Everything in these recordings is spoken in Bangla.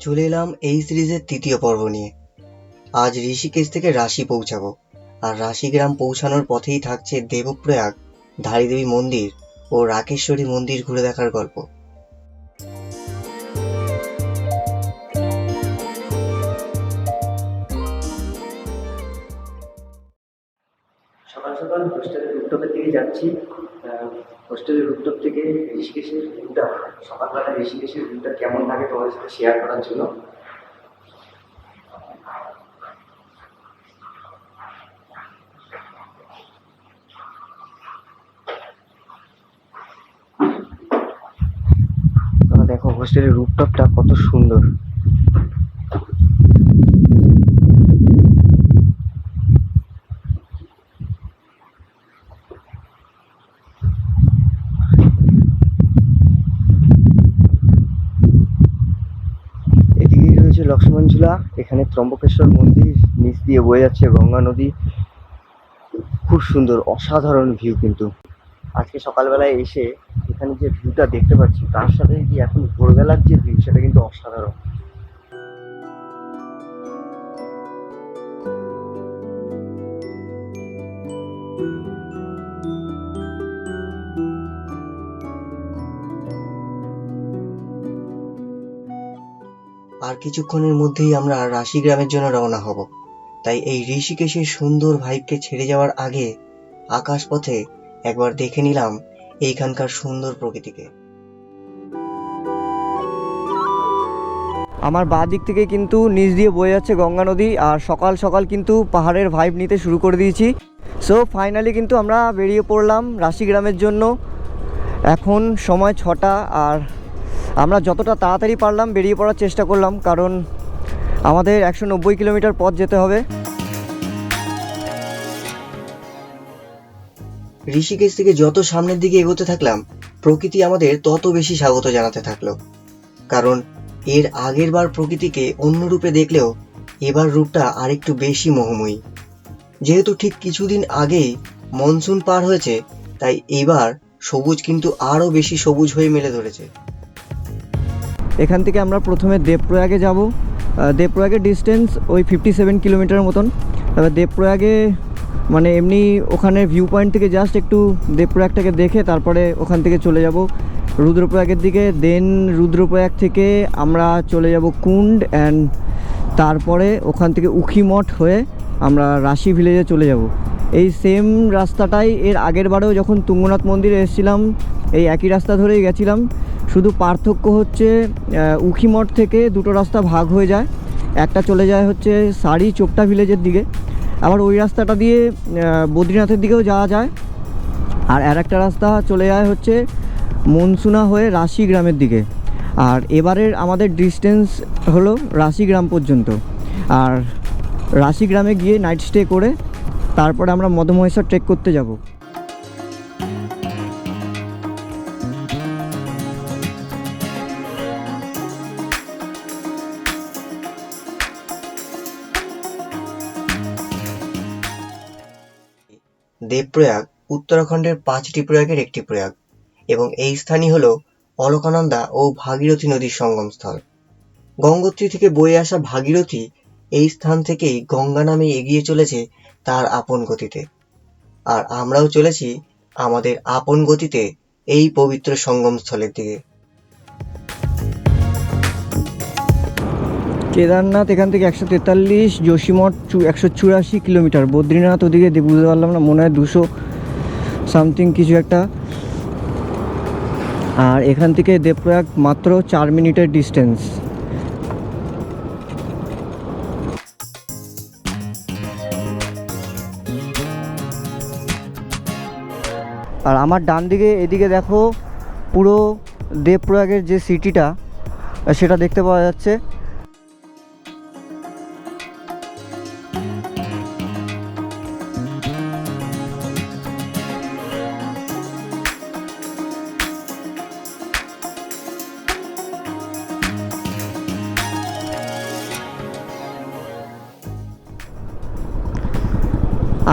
চলে এলাম এই সিরিজের তৃতীয় পর্ব নিয়ে। আজ ঋষিকেশ থেকে রাশি পৌঁছাবো। আর রাশিগ্রাম পৌঁছানোর পথেই থাকছে দেবপ্রয়াগ, ধারিদেবী মন্দির ও রাকেশ্বরী মন্দির ঘুরে দেখার গল্প। সকাল হোস্টেলের রুটটপের দিকে যাচ্ছি। হোস্টেলের রুটটপ থেকে ঋষিকেশের ভিউটা সকালবেলা ঋষিকেশের ভিউটা কেমন লাগে তোমাদের সাথে শেয়ার করার জন্য? দেখো, হোস্টেলের রুটটপটা কত সুন্দর। এখানে ত্রম্বকেশ্বর মন্দির নিচ দিয়ে বয়ে যাচ্ছে গঙ্গা নদী। খুব সুন্দর, অসাধারণ ভিউ কিন্তু। আজকে সকালবেলায় এসে এখানে যে ভিউটা দেখতে পাচ্ছি, তার সাথে যে এখন ভোরবেলার যে ভিউ সেটা কিন্তু অসাধারণ। আর কিছুক্ষণের মধ্যেই আমরা রাশি গ্রামের জন্য রওনা হব। তাই এই ঋষিকেশের সুন্দর ভাইবকে ছেড়ে যাওয়ার আগে আকাশপথে একবার দেখে নিলাম এইখানকার সুন্দর প্রকৃতিকে। আমার বাঁ দিক থেকে কিন্তু নিচ দিয়ে বয়ে যাচ্ছে গঙ্গা নদী আর সকাল সকাল কিন্তু পাহাড়ের ভাইব নিতে শুরু করে দিয়েছি। সো ফাইনালি কিন্তু আমরা বেরিয়ে পড়লাম রাশি গ্রামের জন্য। এখন সময় ছটা আর আমরা যতটা তাড়াতাড়ি পারলাম বেরিয়ে পড়ার চেষ্টা করলাম, কারণ আমাদের একশো নব্বই কিলোমিটার পথ যেতে হবে। ঋষিকেশ থেকে যত সামনের দিকে এগোতে থাকলাম, প্রকৃতি আমাদের তত বেশি স্বাগত জানাতে থাকল। কারণ এর আগের বার প্রকৃতিকে অন্য রূপে দেখলেও এবার রূপটা আরেকটু বেশি মোহময়ী। যেহেতু ঠিক কিছুদিন আগেই মনসুন পার হয়েছে, তাই এবার সবুজ কিন্তু আরও বেশি সবুজ হয়ে মেলে ধরেছে। এখান থেকে আমরা প্রথমে দেবপ্রয়াগে যাব। দেবপ্রয়াগের ডিস্টেন্স ওই ফিফটি সেভেন কিলোমিটার মতন। এবার দেবপ্রয়াগে মানে এমনি ওখানে ভিউ পয়েন্ট থেকে জাস্ট একটু দেবপ্রয়াগটাকে দেখে তারপরে ওখান থেকে চলে যাব। রুদ্রপ্রয়াগের দিকে দেন রুদ্রপ্রয়াগ থেকে আমরা চলে যাব কুন্ড অ্যান্ড তারপরে ওখান থেকে উখিমঠ হয়ে আমরা রাশি ভিলেজে চলে যাব। এই সেম রাস্তাটাই এর আগের বারেও যখন তুঙ্গনাথ মন্দিরে এসেছিলাম, এই একই রাস্তা ধরেই গেছিলাম। শুধু পার্থক্য হচ্ছে উখিমঠ থেকে দুটো রাস্তা ভাগ হয়ে যায়। একটা চলে যায় হচ্ছে সারি চোপটা ভিলেজের দিকে। আবার ওই রাস্তাটা দিয়ে বদ্রীনাথের দিকেও যাওয়া যায়। আর আর একটা রাস্তা চলে যায় হচ্ছে মনসুনা হয়ে রাশি গ্রামের দিকে। আর এবারের আমাদের ডিস্টেন্স হলো রাশি গ্রাম পর্যন্ত। আর রাশি গ্রামে গিয়ে নাইট স্টে করে, তারপরে আমরা মদমহেশ্বর ট্রেক করতে যাব। দেবপ্রয়াগ উত্তরাখণ্ডের পাঁচটি প্রয়াগের একটি প্রয়াগ, এবং এই স্থানই হল অলকানন্দা ও ভাগীরথী নদীর সঙ্গমস্থল। গঙ্গোত্রী থেকে বয়ে আসা ভাগীরথী এই স্থান থেকেই গঙ্গা নামে এগিয়ে চলেছে তার আপন গতিতে। আর আমরাও চলেছি আমাদের আপন গতিতে এই পবিত্র সঙ্গমস্থলের দিকে। কেদারনাথ, এখান থেকে একশো তেতাল্লিশ, যোশীমঠ চু, একশো চুরাশি কিলোমিটার। বদ্রীনাথ ওদিকে বুঝতে পারলাম না, মনে হয় দুশো সামথিং কিছু একটা। আর এখান থেকে দেবপ্রয়াগ মাত্র চার মিনিটের ডিস্টেন্স আর আমার ডান দিকে, এদিকে দেখো পুরো দেবপ্রয়াগের যে সিটিটা সেটা দেখতে পাওয়া যাচ্ছে।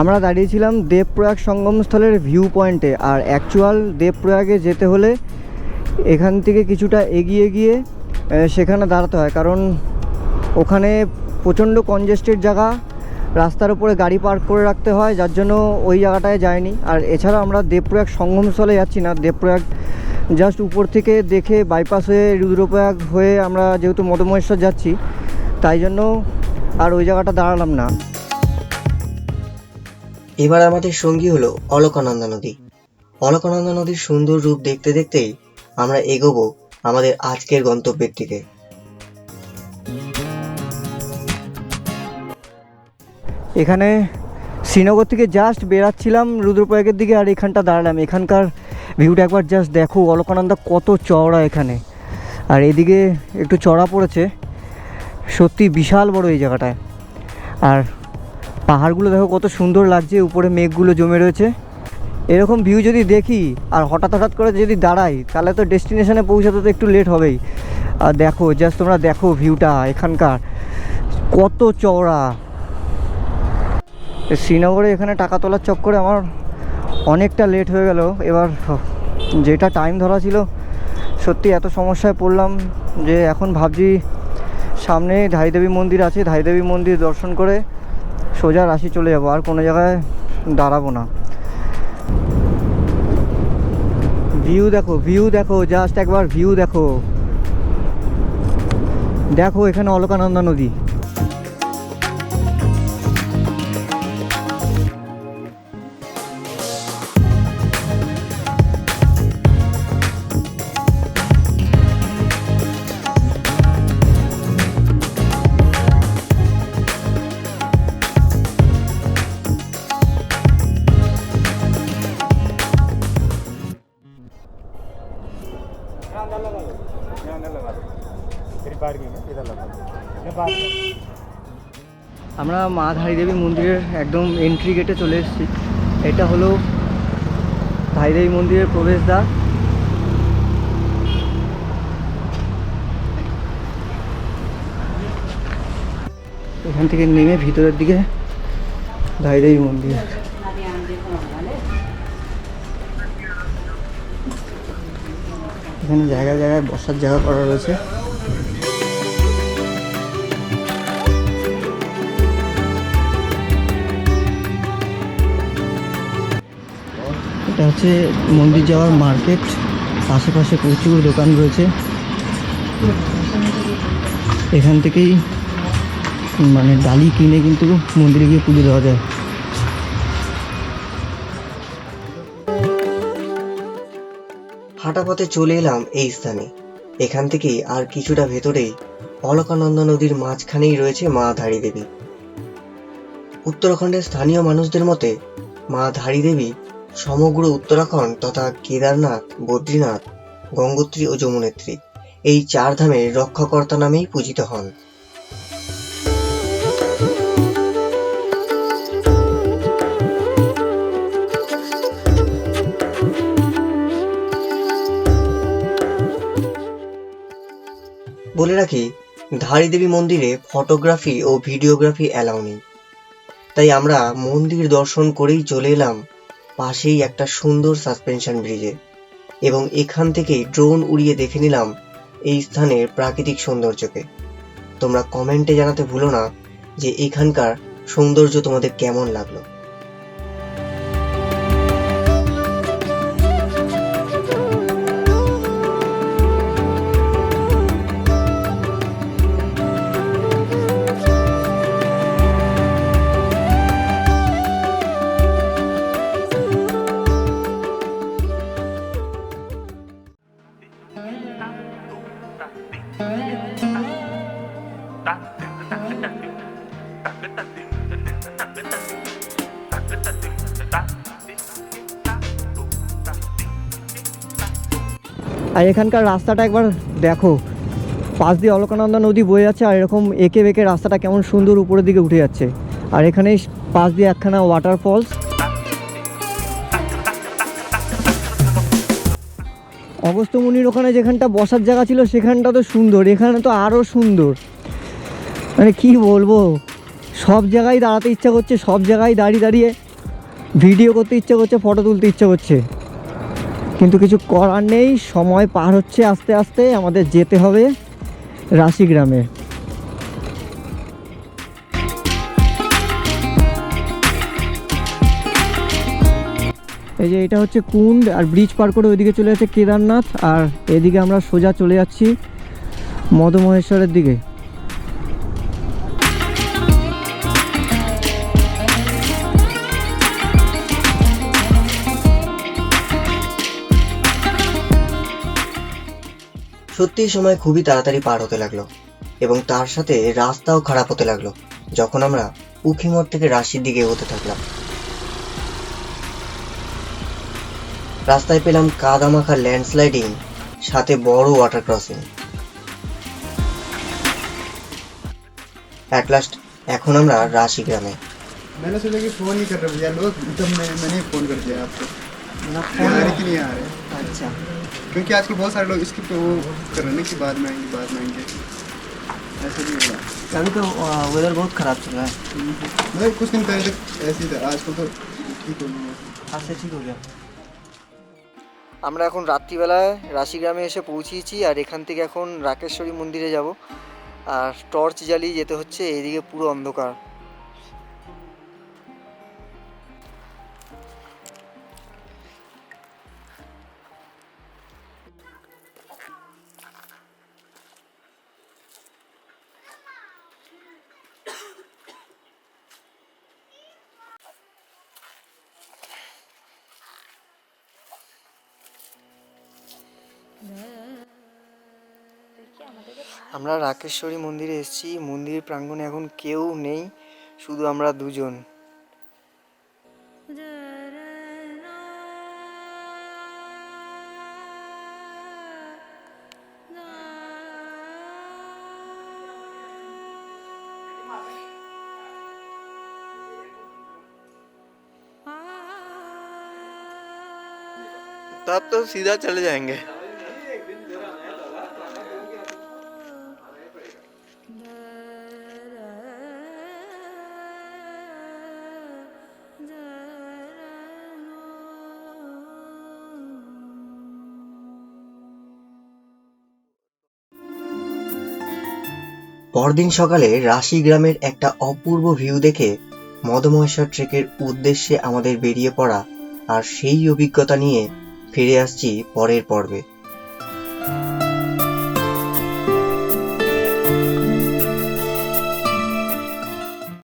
আমরা দাঁড়িয়েছিলাম দেবপ্রয়াগ সঙ্গমস্থলের ভিউ পয়েন্টে আর অ্যাকচুয়াল দেবপ্রয়াগে যেতে হলে এখান থেকে কিছুটা এগিয়ে গিয়ে সেখানে দাঁড়াতে হয়। কারণ ওখানে প্রচণ্ড কনজেস্টেড জায়গা, রাস্তার উপরে গাড়ি পার্ক করে রাখতে হয়, যার জন্য ওই জায়গাটায় যায়নি। আর এছাড়া আমরা দেবপ্রয়াগ সঙ্গমস্থলে যাচ্ছি না। দেবপ্রয়াগ জাস্ট উপর থেকে দেখে বাইপাস হয়ে রুদ্রপ্রয়াগ হয়ে আমরা যেহেতু মধুমহেশ্বর যাচ্ছি, তাই জন্য আর ওই জায়গাটা দাঁড়ালাম না। এবার আমাদের সঙ্গী হলো অলকানন্দা নদী। অলকানন্দা নদীর সুন্দর রূপ দেখতে দেখতেই আমরা এগোবো আমাদের আজকের গন্তব্যের দিকে। এখানে শ্রীনগর থেকে জাস্ট বেরাচ্ছিলাম রুদ্রপ্রয়াগের দিকে আর এখানটা দাঁড়ালাম। এখানকার ভিউটা একবার জাস্ট দেখো, অলকানন্দা কত চওড়া এখানে। আর এদিকে একটু চড়া পড়েছে। সত্যি বিশাল বড় এই জায়গাটায়। আর পাহাড়গুলো দেখো কত সুন্দর লাগছে, উপরে মেঘগুলো জমে রয়েছে। এরকম ভিউ যদি দেখি, আর হঠাৎ হঠাৎ করে যদি দাঁড়াই, তাহলে তো ডেস্টিনেশনে পৌঁছাতে তো একটু লেট হবেই। আর দেখো জাস্ট তোমরা দেখো ভিউটা এখানকার। কত চওড়া। শ্রীনগরে এখানে টাকা তোলার চক্করে আমার অনেকটা লেট হয়ে গেল। এবার যেটা টাইম ধরা ছিল, সত্যি এত সমস্যায় পড়লাম যে এখন ভাবছি সামনে ধাইদেবী মন্দির আছে। ধাইদেবী মন্দির দর্শন করে সোজা রাশি চলে যাব, আর কোনো জায়গায় দাঁড়াবো না। ভিউ দেখো ভিউ দেখো জাস্ট একবার ভিউ দেখো। দেখো এখানে অলকানন্দা নদী। আমরা মা ধারীদেবী মন্দিরের একদম এন্ট্রি গেটে চলে এসেছি। এটা হলো ধারীদেবী মন্দিরের প্রবেশদ্বার। এখান থেকে নেমে ভিতরের দিকে ধারীদেবী মন্দির। এখানে জায়গায় জায়গায় বসার জায়গা করা রয়েছে। এটা হচ্ছে মন্দির যাওয়ার মার্কেট। আশেপাশে প্রচুর দোকান রয়েছে। এখান থেকেই মানে ডালি কিনে কিন্তু মন্দিরে গিয়ে পুজো দেওয়া যায়। হাঁটা পথে চলে এলাম এই স্থানে। এখান থেকে আর কিছুটা ভেতরে অলকানন্দা নদীর মাঝখানেই রয়েছে মা ধারী দেবী। উত্তরাখণ্ডের স্থানীয় মানুষদের মতে, মা ধারী দেবী সমগ্র উত্তরাখণ্ড তথা কেদারনাথ, বদ্রীনাথ, গঙ্গোত্রী ও যমুনেত্রী এই চার ধামের রক্ষাকর্তা নামেই পূজিত হন। বলে রাখি, ধারী দেবী মন্দিরে ফটোগ্রাফি ও ভিডিওগ্রাফি অ্যালাউ নেই। তাই আমরা মন্দির দর্শন করেই চলে এলাম পাশেই একটা সুন্দর সাসপেনশন ব্রিজে এবং এখান থেকেই ড্রোন উড়িয়ে দেখে নিলাম এই স্থানের প্রাকৃতিক সৌন্দর্যকে। তোমরা কমেন্টে জানাতে ভুলো না যে এখানকার সৌন্দর্য তোমাদের কেমন লাগল। আর এখানকার রাস্তাটা একবার দেখো। পাশ দিয়ে অলকানন্দা নদী বয়ে যাচ্ছে আর এরকম এঁকে বেঁকে রাস্তাটা কেমন সুন্দর উপরের দিকে উঠে যাচ্ছে। আর এখানে পাশ দিয়ে একখানা ওয়াটারফলস অগস্ত্যমুনির ওখানে যেখানটা বসার জায়গা ছিল, সেখানটা তো সুন্দর। এখানে তো আরও সুন্দর। মানে কি বলব? সব জায়গায় দাঁড়াতে ইচ্ছা করছে, সব জায়গায় দাঁড়িয়ে দাঁড়িয়ে ভিডিও করতে ইচ্ছা করছে ফটো তুলতে ইচ্ছা করছে। কিন্তু কিছু করার নেই, সময় পার হচ্ছে আস্তে আস্তে, আমাদের যেতে হবে রাশি গ্রামে এই যে এটা হচ্ছে কুন্ড আর ব্রিজ পার করে ওইদিকে চলে যাচ্ছে কেদারনাথ, আর এদিকে আমরা সোজা চলে যাচ্ছি মদমহেশ্বরের দিকে। সত্যিই সময় খুবই তাড়াতাড়ি পার হতে লাগলো এবং তার সাথে রাস্তাও খারাপ হতে লাগলো যখন আমরা উখিমঠ থেকে রাশির দিকে এগোতে থাকলাম রাস্তায় পেলাম কাদামাখা ল্যান্ডস্লাইডিং সাথে বড় ওয়াটার ক্রসিং অ্যাট লাস্ট এখন আমরা রাশি গ্রামে मैंने सोचा कि फोन ही कर रहे भैया लोग तब मैं मैंने फोन कर दिया आपको फोन आ रहे कि नहीं आ रहे আচ্ছা क्योंकि आजकल बहुत सारे लोग इसकी पे वो कर रहे हैं ना कि बाद में आएंगे बाद में आएंगे ऐसे नहीं हो रहा अभी तो वेदर बहुत ख़राब चल रहा है मतलब कुछ दिन पहले तक ऐसे ही था आजकल तो ठीक हो गया आज से ठीक हो गया আমরা এখন রাত্রিবেলায় রাশিগ্রামে এসে পৌঁছিয়েছি আর এখান থেকে এখন রাকেশ্বরী মন্দিরে যাব আর টর্চ জ্বালিয়ে যেতে হচ্ছে এইদিকে পুরো অন্ধকার আমরা রাকেশ্বরী মন্দিরে এসেছি মন্দির প্রাঙ্গণে এখন কেউ নেই শুধু আমরা দুজন तब तो सीधा चले जाएंगे পরদিন সকালে রাশি গ্রামের একটা অপূর্ব ভিউ দেখে মদমহেশ্বর ট্রেকের উদ্দেশ্যে আমাদের বেরিয়ে পড়া আর সেই অভিজ্ঞতা নিয়ে ফিরে আসছি পরের পর্বে।